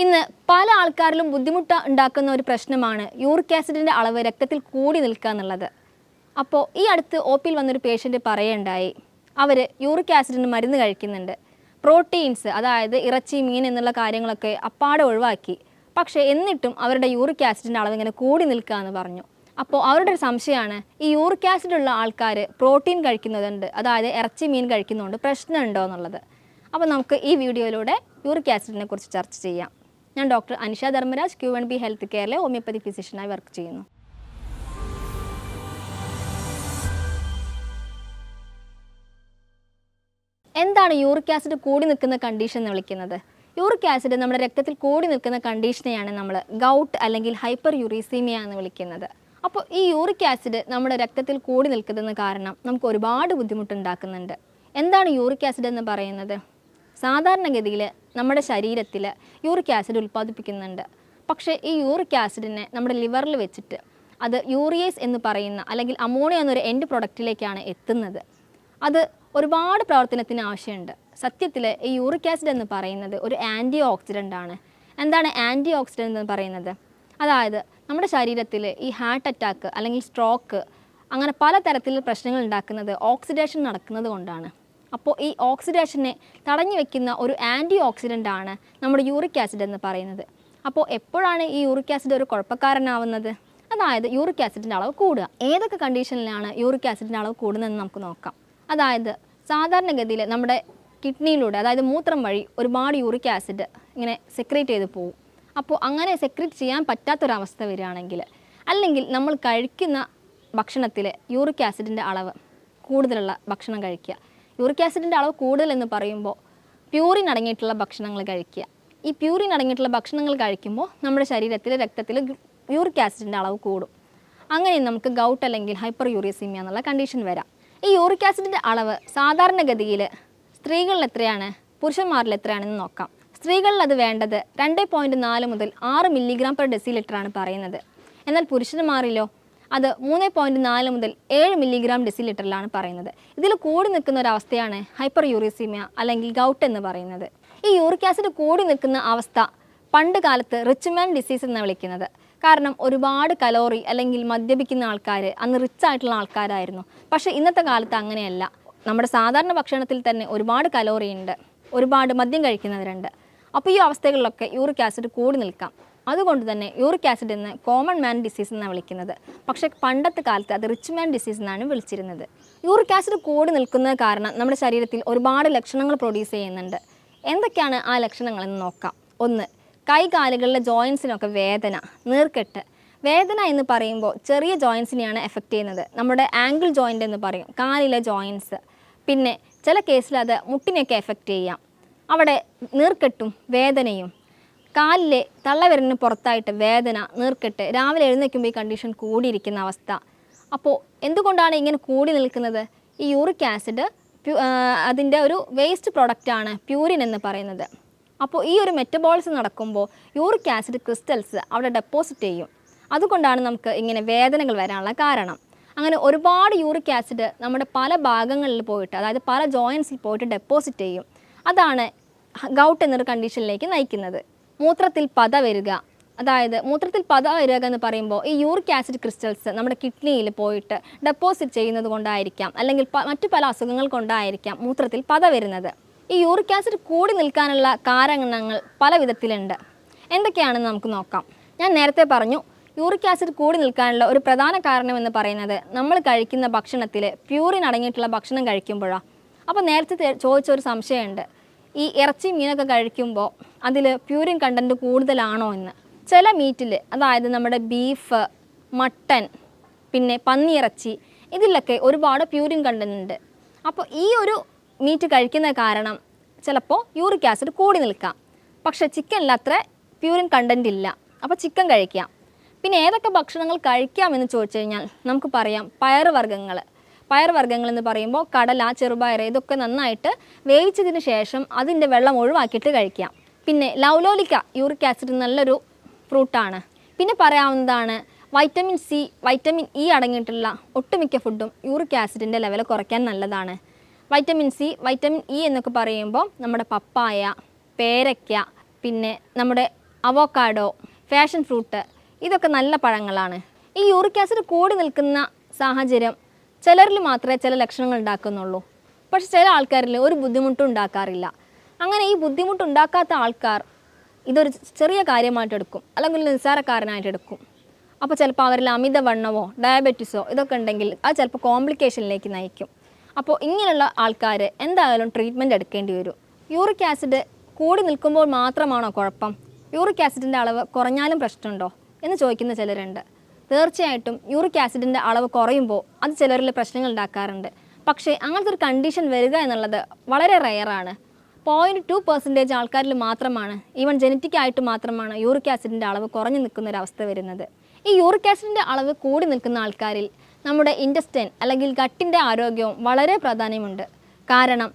ഇന്ന് പല ആൾക്കാരിലും ബുദ്ധിമുട്ട് ഉണ്ടാക്കുന്ന ഒരു പ്രശ്നമാണ് യൂറിക് ആസിഡിന്റെ അളവ് രക്തത്തിൽ കൂടി നിൽക്കുക എന്നുള്ളത്. അപ്പോൾ ഈ അടുത്ത് ഒ പിയിൽ വന്നൊരു പേഷ്യന്റ് പറയുണ്ടായി അവർ യൂറിക് ആസിഡിന് മരുന്ന് കഴിക്കുന്നുണ്ട്. പ്രോട്ടീൻസ് അതായത് ഇറച്ചി മീൻ എന്നുള്ള കാര്യങ്ങളൊക്കെ അപ്പാടെ ഒഴിവാക്കി. പക്ഷേ എന്നിട്ടും അവരുടെ യൂറിക് ആസിഡിന്റെ അളവ് ഇങ്ങനെ കൂടി നിൽക്കുക എന്ന് പറഞ്ഞു. അപ്പോൾ അവരുടെ ഒരു സംശയമാണ് ഈ യൂറിക് ആസിഡ് ഉള്ള ആൾക്കാർ പ്രോട്ടീൻ കഴിക്കുന്നതുണ്ട് അതായത് ഇറച്ചി മീൻ കഴിക്കുന്നതുകൊണ്ട് പ്രശ്നമുണ്ടോ എന്നുള്ളത്. അപ്പോൾ നമുക്ക് ഈ വീഡിയോയിലൂടെ യൂറിക് ആസിഡിനെ കുറിച്ച് ചർച്ച ചെയ്യാം. ഞാൻ doctor Anisha Dharmaraj Q N B health കെയറിലെ homeopathy ഫിസിഷ്യനായി വർക്ക് ചെയ്യുന്നു. എന്താണ് യൂറിക് ആസിഡ് കൂടി നിൽക്കുന്ന കണ്ടീഷൻ എന്ന് വിളിക്കുന്നത്? യൂറിക് ആസിഡ് നമ്മുടെ രക്തത്തിൽ കൂടി നിൽക്കുന്ന കണ്ടീഷനെയാണ് നമ്മൾ ഗൗട്ട് അല്ലെങ്കിൽ ഹൈപ്പർ യുറീസീമിയ എന്ന് വിളിക്കുന്നത്. അപ്പോൾ ഈ യൂറിക് ആസിഡ് നമ്മുടെ രക്തത്തിൽ കൂടി നിൽക്കുന്നതിന് കാരണം നമുക്ക് ഒരുപാട് ബുദ്ധിമുട്ടുണ്ടാക്കുന്നുണ്ട്. എന്താണ് യൂറിക് ആസിഡ് എന്ന് പറയുന്നത്? സാധാരണഗതിയിൽ നമ്മുടെ ശരീരത്തിൽ യൂറിക് ആസിഡ് ഉൽപ്പാദിപ്പിക്കുന്നുണ്ട്. പക്ഷേ ഈ യൂറിക് ആസിഡിനെ നമ്മുടെ ലിവറിൽ വെച്ചിട്ട് അത് യൂറിയേസ് എന്ന് പറയുന്ന അല്ലെങ്കിൽ അമോണിയ എന്നൊരു എൻഡ് പ്രൊഡക്റ്റിലേക്കാണ് എത്തുന്നത്. അത് ഒരുപാട് പ്രവർത്തനത്തിന് ആവശ്യമുണ്ട്. സത്യത്തിൽ ഈ യൂറിക് ആസിഡ് എന്ന് പറയുന്നത് ഒരു ആന്റി ഓക്സിഡന്റ് ആണ്. എന്താണ് ആന്റി ഓക്സിഡന്റ് എന്ന് പറയുന്നത്? അതായത് നമ്മുടെ ശരീരത്തിൽ ഈ ഹാർട്ട് അറ്റാക്ക് അല്ലെങ്കിൽ സ്ട്രോക്ക് അങ്ങനെ പല തരത്തിലുള്ള പ്രശ്നങ്ങൾ ഉണ്ടാക്കുന്നത് ഓക്സിഡേഷൻ നടക്കുന്നത് കൊണ്ടാണ്. അപ്പോൾ ഈ ഓക്സിഡേഷനെ തടഞ്ഞു വെക്കുന്ന ഒരു ആന്റി ഓക്സിഡന്റ് ആണ് നമ്മുടെ യൂറിക് ആസിഡ് എന്ന് പറയുന്നത്. അപ്പോൾ എപ്പോഴാണ് ഈ യൂറിക് ആസിഡ് ഒരു കുഴപ്പക്കാരനാവുന്നത്? അതായത് യൂറിക് ആസിഡിന്റെ അളവ് കൂടുക. ഏതൊക്കെ കണ്ടീഷനിലാണ് യൂറിക് ആസിഡിന്റെ അളവ് കൂടുന്നതെന്ന് നമുക്ക് നോക്കാം. അതായത് സാധാരണഗതിയിൽ നമ്മുടെ കിഡ്നിയിലൂടെ അതായത് മൂത്രം വഴി ഒരുപാട് യൂറിക് ആസിഡ് ഇങ്ങനെ സെക്രേറ്റ് ചെയ്ത് പോകും അപ്പോൾ അങ്ങനെ സെക്രേറ്റ് ചെയ്യാൻ പറ്റാത്തൊരവസ്ഥ വരികയാണെങ്കിൽ അല്ലെങ്കിൽ നമ്മൾ കഴിക്കുന്ന ഭക്ഷണത്തിൽ യൂറിക് ആസിഡിന്റെ അളവ് കൂടുതലുള്ള ഭക്ഷണം കഴിക്കുക. യൂറിക് ആസിഡിന്റെ അളവ് കൂടുതൽ എന്ന് പറയുമ്പോൾ പ്യൂറിൻ അടങ്ങിയിട്ടുള്ള ഭക്ഷണങ്ങൾ കഴിക്കുക. ഈ പ്യൂറിൻ അടങ്ങിയിട്ടുള്ള ഭക്ഷണങ്ങൾ കഴിക്കുമ്പോൾ നമ്മുടെ ശരീരത്തിലെ രക്തത്തിൽ യൂറിക് ആസിഡിന്റെ അളവ് കൂടും. അങ്ങനെ നമുക്ക് ഗൗട്ട് അല്ലെങ്കിൽ ഹൈപ്പർ യൂറിയസീമിയ എന്നുള്ള കണ്ടീഷൻ വരാം. ഈ യൂറിക് ആസിഡിന്റെ അളവ് സാധാരണഗതിയിൽ സ്ത്രീകളിൽ എത്രയാണ്? പുരുഷന്മാരിൽ എത്രയാണെന്ന് നോക്കാം. സ്ത്രീകളിൽ അത് വേണ്ടത് രണ്ട് പോയിന്റ് നാല് മുതൽ ആറ് മില്ലിഗ്രാം പെർ ഡെസിലിറ്ററാണ് പറയുന്നത്. എന്നാൽ പുരുഷന്മാരിലോ അത് മൂന്ന് പോയിന്റ് നാല് മുതൽ ഏഴ് മില്ലിഗ്രാം ഡെസിലിറ്ററിലാണ് പറയുന്നത്. ഇതിൽ കൂടി നിൽക്കുന്ന ഒരു അവസ്ഥയാണ് ഹൈപ്പർ യൂറിസീമിയ അല്ലെങ്കിൽ ഗൗട്ട് എന്ന് പറയുന്നത്. ഈ യൂറിക് ആസിഡ് കൂടി നിൽക്കുന്ന അവസ്ഥ പണ്ട് കാലത്ത് റിച്ച് മാൻ ഡിസീസ് എന്ന് വിളിക്കുന്നത്. കാരണം ഒരുപാട് കലോറി അല്ലെങ്കിൽ മദ്യപിക്കുന്ന ആൾക്കാർ അന്ന് റിച്ച് ആയിട്ടുള്ള ആൾക്കാരായിരുന്നു. പക്ഷേ ഇന്നത്തെ കാലത്ത് അങ്ങനെയല്ല. നമ്മുടെ സാധാരണ ഭക്ഷണത്തിൽ തന്നെ ഒരുപാട് കലോറി ഉണ്ട്. ഒരുപാട് മദ്യം കഴിക്കുന്നവരുണ്ട്. അപ്പോൾ ഈ അവസ്ഥകളിലൊക്കെ യൂറിക് ആസിഡ് കൂടി നിൽക്കാം. അതുകൊണ്ട് തന്നെ യൂറിക് ആസിഡ് എന്ന് കോമൺ മാൻ ഡിസീസ് എന്നാണ് വിളിക്കുന്നത്. പക്ഷേ പണ്ടത്തെ കാലത്ത് അത് റിച്ച് മാൻ ഡിസീസ് എന്നാണ് വിളിച്ചിരുന്നത്. യൂറിക് ആസിഡ് കൂടി നിൽക്കുന്നത് കാരണം നമ്മുടെ ശരീരത്തിൽ ഒരുപാട് ലക്ഷണങ്ങൾ പ്രൊഡ്യൂസ് ചെയ്യുന്നുണ്ട്. എന്തൊക്കെയാണ് ആ ലക്ഷണങ്ങളെന്ന് നോക്കാം. ഒന്ന് കൈകാലുകളിലെ ജോയിൻസിനൊക്കെ വേദന നീർക്കെട്ട്. വേദന എന്ന് പറയുമ്പോൾ ചെറിയ ജോയിൻസിനെയാണ് എഫക്റ്റ് ചെയ്യുന്നത്. നമ്മുടെ ആംഗിൾ ജോയിന്റ് എന്ന് പറയും കാലിലെ ജോയിൻസ്. പിന്നെ ചില കേസിൽ അത് മുട്ടിനെയൊക്കെ എഫക്റ്റ് ചെയ്യാം. അവിടെ നീർക്കെട്ടും വേദനയും കാലിലെ തള്ളവിരലിന് പുറത്തായിട്ട് വേദന നീർക്കെട്ട് രാവിലെ എഴുന്നേൽക്കുമ്പോൾ ഈ കണ്ടീഷൻ കൂടിയിരിക്കുന്ന അവസ്ഥ. അപ്പോൾ എന്തുകൊണ്ടാണ് ഇങ്ങനെ കൂടി നിൽക്കുന്നത്? ഈ യൂറിക് ആസിഡ് അതിന്റെ ഒരു വേസ്റ്റ് പ്രൊഡക്റ്റാണ് പ്യൂരിൻ എന്ന് പറയുന്നത്. അപ്പോൾ ഈ ഒരു മെറ്റബോളിസം നടക്കുമ്പോൾ യൂറിക് ആസിഡ് ക്രിസ്റ്റൽസ് അവിടെ ഡെപ്പോസിറ്റ് ചെയ്യും. അതുകൊണ്ടാണ് നമുക്ക് ഇങ്ങനെ വേദനകൾ വരാനുള്ള കാരണം. അങ്ങനെ ഒരുപാട് യൂറിക് ആസിഡ് നമ്മുടെ പല ഭാഗങ്ങളിൽ പോയിട്ട് അതായത് പല ജോയിൻസിൽ പോയിട്ട് ഡെപ്പോസിറ്റ് ചെയ്യും. അതാണ് ഗൗട്ട് എന്നൊരു കണ്ടീഷനിലേക്ക് നയിക്കുന്നത്. മൂത്രത്തിൽ പത വരിക. അതായത് മൂത്രത്തിൽ പത വരിക എന്ന് പറയുമ്പോൾ ഈ യൂറിക് ആസിഡ് ക്രിസ്റ്റൽസ് നമ്മുടെ കിഡ്നിയിൽ പോയിട്ട് ഡെപ്പോസിറ്റ് ചെയ്യുന്നത് കൊണ്ടായിരിക്കാം. അല്ലെങ്കിൽ മറ്റു പല അസുഖങ്ങൾ കൊണ്ടായിരിക്കാം മൂത്രത്തിൽ പത വരുന്നത്. ഈ യൂറിക് ആസിഡ് കൂടി നിൽക്കാനുള്ള കാരണങ്ങൾ പല വിധത്തിലുണ്ട്. എന്തൊക്കെയാണെന്ന് നമുക്ക് നോക്കാം. ഞാൻ നേരത്തെ പറഞ്ഞു യൂറിക് ആസിഡ് കൂടി നിൽക്കാനുള്ള ഒരു പ്രധാന കാരണം എന്ന് പറയുന്നത് നമ്മൾ കഴിക്കുന്ന ഭക്ഷണത്തിൽ പ്യൂറിൻ അടങ്ങിയിട്ടുള്ള ഭക്ഷണം കഴിക്കുമ്പോഴാണ് അപ്പോൾ നേരത്തെ ചോദിച്ച ഒരു സംശയമുണ്ട്. ഈ ഇറച്ചി മീനൊക്കെ കഴിക്കുമ്പോൾ അതിൽ പ്യൂരിൻ കണ്ടന്റ് കൂടുതലാണോ എന്ന്. ചില മീറ്റിൽ അതായത് നമ്മുടെ ബീഫ് മട്ടൻ പിന്നെ പന്നിയിറച്ചി ഇതിലൊക്കെ ഒരുപാട് പ്യൂരിൻ കണ്ടന്റ് ഉണ്ട്. അപ്പോൾ ഈ ഒരു മീറ്റ് കഴിക്കുന്ന കാരണം ചിലപ്പോൾ യൂറിക് ആസിഡ് കൂടി നിൽക്കാം. പക്ഷേ ചിക്കനിൽ അത്ര പ്യൂരിൻ കണ്ടന്റ് ഇല്ല. അപ്പോൾ ചിക്കൻ കഴിക്കാം. പിന്നെ ഏതൊക്കെ ഭക്ഷണങ്ങൾ കഴിക്കാമെന്ന് ചോദിച്ചു കഴിഞ്ഞാൽ നമുക്ക് പറയാം പയറുവർഗങ്ങൾ പയറുവർഗങ്ങൾ എന്ന് പറയുമ്പോൾ കടല ചെറുപയർ ഇതൊക്കെ നന്നായിട്ട് വേവിച്ചതിന് ശേഷം അതിന്റെ വെള്ളം ഒഴിവാക്കിയിട്ട് കഴിക്കാം. പിന്നെ ലൗലോലിക്ക യൂറിക് ആസിഡ് നല്ലൊരു ഫ്രൂട്ടാണ്. പിന്നെ പറയാവുന്നതാണ് വൈറ്റമിൻ സി വൈറ്റമിൻ ഇ അടങ്ങിയിട്ടുള്ള ഒട്ടുമിക്ക ഫുഡും യൂറിക് ആസിഡിന്റെ ലെവൽ കുറയ്ക്കാൻ നല്ലതാണ്. വൈറ്റമിൻ സി വൈറ്റമിൻ ഇ എന്നൊക്കെ പറയുമ്പോൾ നമ്മുടെ പപ്പായ പേരയ്ക്ക പിന്നെ നമ്മുടെ അവോക്കാഡോ ഫാഷൻ ഫ്രൂട്ട് ഇതൊക്കെ നല്ല പഴങ്ങളാണ്. ഈ യൂറിക് ആസിഡ് കൂടി നിൽക്കുന്ന സാഹചര്യം ചിലരിൽ മാത്രമേ ചില ലക്ഷണങ്ങൾ ഉണ്ടാക്കുന്നുള്ളൂ. പക്ഷെ ചില ആൾക്കാരിൽ ഒരു ബുദ്ധിമുട്ടും ഉണ്ടാക്കാറില്ല. അങ്ങനെ ഈ ബുദ്ധിമുട്ടുണ്ടാക്കാത്ത ആൾക്കാർ ഇതൊരു ചെറിയ കാര്യമായിട്ട് എടുക്കും. അല്ലെങ്കിൽ നിസ്സാരക്കാരനായിട്ട് എടുക്കും. അപ്പോൾ ചിലപ്പോൾ അവരിൽ അമിതവണ്ണമോ ഡയബറ്റീസോ ഇതൊക്കെ ഉണ്ടെങ്കിൽ അത് ചിലപ്പോൾ കോംപ്ലിക്കേഷനിലേക്ക് നയിക്കും. അപ്പോൾ ഇങ്ങനെയുള്ള ആൾക്കാർ എന്തായാലും ട്രീറ്റ്മെന്റ് എടുക്കേണ്ടി വരും. യൂറിക് ആസിഡ് കൂടി നിൽക്കുമ്പോൾ മാത്രമാണോ കുഴപ്പം? യൂറിക് ആസിഡിന്റെ അളവ് കുറഞ്ഞാലും പ്രശ്നമുണ്ടോ? എന്ന് ചോദിക്കുന്ന ചിലരുണ്ട്. തീർച്ചയായിട്ടും യൂറിക് ആസിഡിന്റെ അളവ് കുറയുമ്പോൾ അത് ചിലരിൽ പ്രശ്നങ്ങൾ ഉണ്ടാക്കാറുണ്ട്. പക്ഷേ അങ്ങനത്തെ ഒരു കണ്ടീഷൻ വരിക എന്നുള്ളത് വളരെ റെയറാണ് പോയിന്റ് ടു പെർസെന്റേജ് ആൾക്കാരിൽ മാത്രമാണ് ഈവൻ ജനറ്റിക് ആയിട്ട് മാത്രമാണ് യൂറിക് ആസിഡിന്റെ അളവ് കുറഞ്ഞു നിൽക്കുന്ന ഒരു അവസ്ഥ വരുന്നത്. ഈ യൂറിക് ആസിഡിന്റെ അളവ് കൂടി നിൽക്കുന്ന ആൾക്കാരിൽ നമ്മുടെ ഇൻഡസ്റ്റൈൻ അല്ലെങ്കിൽ ഗട്ടിന്റെ ആരോഗ്യവും വളരെ പ്രാധാന്യമുണ്ട്. കാരണം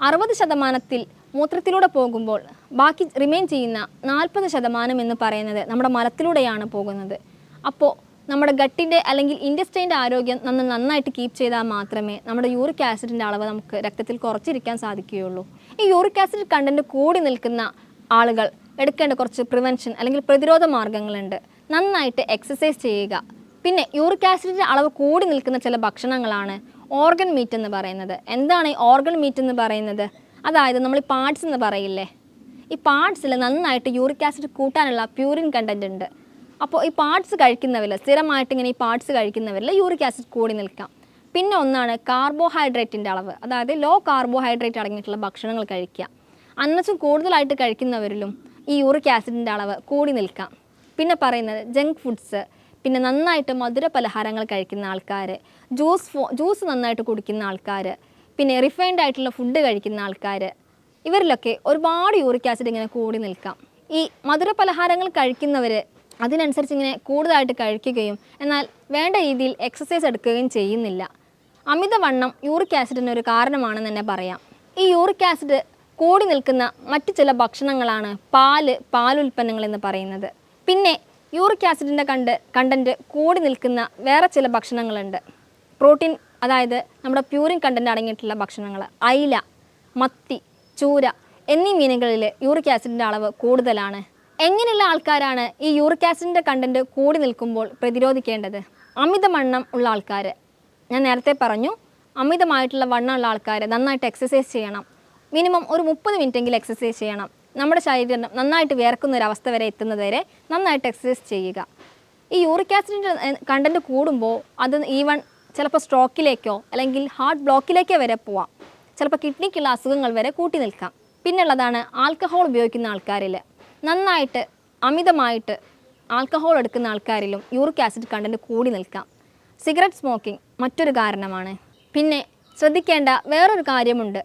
അറുപത് ശതമാനത്തിൽ മൂത്രത്തിലൂടെ പോകുമ്പോൾ ബാക്കി റിമെയിൻ ചെയ്യുന്ന നാൽപ്പത് ശതമാനം എന്ന് പറയുന്നത് നമ്മുടെ മലത്തിലൂടെയാണ് പോകുന്നത്. അപ്പോൾ നമ്മുടെ ഗട്ടിന്റെ അല്ലെങ്കിൽ ഇൻഡസ്റ്റൈന്റെ ആരോഗ്യം നമ്മൾ നന്നായിട്ട് കീപ്പ് ചെയ്താൽ മാത്രമേ നമ്മുടെ യൂറിക് ആസിഡിന്റെ അളവ് നമുക്ക് രക്തത്തിൽ കുറച്ചിരിക്കാൻ സാധിക്കുകയുള്ളൂ. ഈ യൂറിക് ആസിഡ് കണ്ടന്റ് കൂടി നിൽക്കുന്ന ആളുകൾ എടുക്കേണ്ട കുറച്ച് പ്രിവെൻഷൻ അല്ലെങ്കിൽ പ്രതിരോധ മാർഗങ്ങളുണ്ട്. നന്നായിട്ട് എക്സസൈസ് ചെയ്യുക. പിന്നെ യൂറിക് ആസിഡിന്റെ അളവ് കൂടി നിൽക്കുന്ന ചില ഭക്ഷണങ്ങളാണ് ഓർഗൻ മീറ്റ് എന്ന് പറയുന്നത്. എന്താണ് ഈ ഓർഗൻ മീറ്റ് എന്ന് പറയുന്നത്? അതായത് നമ്മൾ ഈ പാർട്സ് എന്ന് പറയില്ലേ? ഈ പാർട്സിൽ നന്നായിട്ട് യൂറിക് ആസിഡ് കൂട്ടാനുള്ള പ്യൂരിൻ കണ്ടന്റ് ഉണ്ട്. അപ്പോൾ ഈ പാർട്സ് കഴിക്കുന്നവരിൽ സ്ഥിരമായിട്ട് ഇങ്ങനെ ഈ പാർട്സ് കഴിക്കുന്നവരിൽ യൂറിക് ആസിഡ് കൂടി നിൽക്കാം. പിന്നെ ഒന്നാണ് കാർബോഹൈഡ്രേറ്റിന്റെ അളവ്. അതായത് ലോ കാർബോഹൈഡ്രേറ്റ് അടങ്ങിയിട്ടുള്ള ഭക്ഷണങ്ങൾ കഴിക്കുക. അന്നച്ചും കൂടുതലായിട്ട് കഴിക്കുന്നവരിലും ഈ യൂറിക് ആസിഡിന്റെ അളവ് കൂടി നിൽക്കാം. പിന്നെ പറയുന്നത് ജങ്ക് ഫുഡ്സ് പിന്നെ നന്നായിട്ട് മധുര പലഹാരങ്ങൾ കഴിക്കുന്ന ആൾക്കാർ ജ്യൂസ് ജ്യൂസ് നന്നായിട്ട് കുടിക്കുന്ന ആൾക്കാർ പിന്നെ റിഫൈൻഡ് ആയിട്ടുള്ള ഫുഡ് കഴിക്കുന്ന ആൾക്കാർ ഇവരിലൊക്കെ ഒരുപാട് യൂറിക് ആസിഡ് ഇങ്ങനെ കൂടി നിൽക്കാം. ഈ മധുര പലഹാരങ്ങൾ കഴിക്കുന്നവർ അതിനനുസരിച്ച് ഇങ്ങനെ കൂടുതലായിട്ട് കഴിക്കുകയും എന്നാൽ വേണ്ട രീതിയിൽ എക്സസൈസ് എടുക്കുകയും ചെയ്യുന്നില്ല. അമിതവണ്ണം യൂറിക് ആസിഡിന് ഒരു കാരണമാണെന്ന് തന്നെ പറയാം. ഈ യൂറിക് ആസിഡ് കൂടി നിൽക്കുന്ന മറ്റു ചില ഭക്ഷണങ്ങളാണ് പാൽ പാലുൽപ്പന്നങ്ങൾ എന്ന് പറയുന്നത്. പിന്നെ യൂറിക് ആസിഡിന്റെ കണ്ട് കണ്ടന്റ് കൂടി നിൽക്കുന്ന വേറെ ചില ഭക്ഷണങ്ങളുണ്ട്. പ്രോട്ടീൻ അതായത് നമ്മുടെ പ്യൂരിൻ കണ്ടന്റ് അടങ്ങിയിട്ടുള്ള ഭക്ഷണങ്ങൾ അയില മത്തി ചൂര എന്നീ മീനുകളിൽ യൂറിക് ആസിഡിന്റെ അളവ് കൂടുതലാണ്. എങ്ങനെയുള്ള ആൾക്കാരാണ് ഈ യൂറിക് ആസിഡിന്റെ കണ്ടന്റ് കൂടി നിൽക്കുമ്പോൾ പ്രതിരോധിക്കേണ്ടത്? അമിതവണ്ണം ഉള്ള ആൾക്കാർ ഞാൻ നേരത്തെ പറഞ്ഞു അമിതമായിട്ടുള്ള വണ്ണമുള്ള ആൾക്കാർ നന്നായിട്ട് എക്സസൈസ് ചെയ്യണം. മിനിമം ഒരു മുപ്പത് മിനിറ്റെങ്കിലും എക്സസൈസ് ചെയ്യണം. നമ്മുടെ ശരീരം നന്നായിട്ട് വിയർക്കുന്ന ഒരു അവസ്ഥ വരെ എത്തുന്നത് വരെ നന്നായിട്ട് എക്സസൈസ് ചെയ്യുക. ഈ യൂറിക് ആസിഡിന്റെ കണ്ടന്റ് കൂടുമ്പോൾ അത് ഈവൺ ചിലപ്പോൾ സ്ട്രോക്കിലേക്കോ അല്ലെങ്കിൽ ഹാർട്ട് ബ്ലോക്കിലേക്കോ വരെ പോവാം. ചിലപ്പോൾ കിഡ്നിക്കുള്ള അസുഖങ്ങൾ വരെ കൂട്ടി നിൽക്കാം. പിന്നുള്ളതാണ് ആൽക്കഹോൾ ഉപയോഗിക്കുന്ന ആൾക്കാരിൽ നന്നായിട്ട് അമിതമായിട്ട് ആൽക്കഹോൾ എടുക്കുന്ന ആൾക്കാരിലും യൂറിക് ആസിഡ് കണ്ടന്റ് കൂടി നിൽക്കാം. സിഗരറ്റ് സ്മോക്കിംഗ് മറ്റൊരു കാരണമാണ്. പിന്നെ ശ്രദ്ധിക്കേണ്ട വേറൊരു കാര്യമുണ്ട്.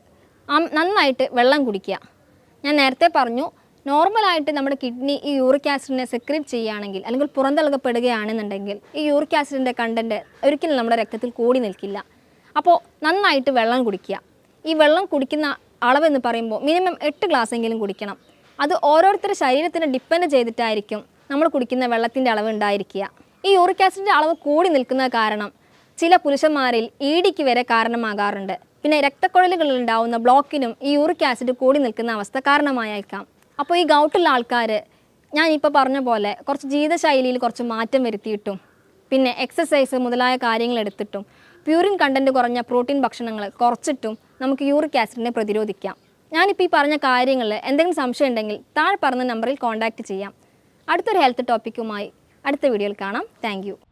നന്നായിട്ട് വെള്ളം കുടിക്കുക. ഞാൻ നേരത്തെ പറഞ്ഞു നോർമലായിട്ട് നമ്മുടെ കിഡ്നി ഈ യൂറിക് ആസിഡിനെ സെക്രീറ്റ് ചെയ്യുകയാണെങ്കിൽ അല്ലെങ്കിൽ പുറന്തള്ളപ്പെടുകയാണെന്നുണ്ടെങ്കിൽ ഈ യൂറിക് ആസിഡിന്റെ കണ്ടന്റ് ഒരിക്കലും നമ്മുടെ രക്തത്തിൽ കൂടി നിൽക്കില്ല. അപ്പോൾ നന്നായിട്ട് വെള്ളം കുടിക്കുക. ഈ വെള്ളം കുടിക്കുന്ന അളവെന്ന് പറയുമ്പോൾ മിനിമം എട്ട് ഗ്ലാസ് എങ്കിലും കുടിക്കണം. അത് ഓരോരുത്തരുടെ ശരീരത്തിനെ ഡിപ്പെൻഡ് ചെയ്തിട്ടായിരിക്കും നമ്മൾ കുടിക്കുന്ന വെള്ളത്തിന്റെ അളവ് ഉണ്ടായിരിക്കുക. ഈ യൂറിക് ആസിഡിന്റെ അളവ് കൂടി നിൽക്കുന്ന കാരണം ചില പുരുഷന്മാരിൽ ഈടിക്ക് വരെ കാരണമാകാറുണ്ട്. പിന്നെ രക്തക്കുഴലുകളിൽ ഉണ്ടാവുന്ന ബ്ലോക്കിനും ഈ യൂറിക് ആസിഡ് കൂടി നിൽക്കുന്ന അവസ്ഥ കാരണമായേക്കാം. അപ്പോൾ ഈ ഗൗട്ടുള്ള ആൾക്കാർ ഞാൻ ഇപ്പോൾ പറഞ്ഞ പോലെ കുറച്ച് ജീവിതശൈലിയിൽ കുറച്ച് മാറ്റം വരുത്തിയിട്ടും പിന്നെ എക്സസൈസ് മുതലായ കാര്യങ്ങൾ എടുത്തിട്ടും പ്യൂറിൻ കണ്ടന്റ് കുറഞ്ഞ പ്രോട്ടീൻ ഭക്ഷണങ്ങൾ കുറച്ചിട്ടും നമുക്ക് യൂറിക് ആസിഡിനെ പ്രതിരോധിക്കാം. ഞാനിപ്പോൾ ഈ പറഞ്ഞ കാര്യങ്ങളിൽ എന്തെങ്കിലും സംശയം ഉണ്ടെങ്കിൽ താഴെ പറഞ്ഞ നമ്പറിൽ കോൺടാക്റ്റ് ചെയ്യാം. അടുത്തൊരു ഹെൽത്ത് ടോപ്പിക്കുമായി അടുത്ത വീഡിയോയിൽ കാണാം. താങ്ക്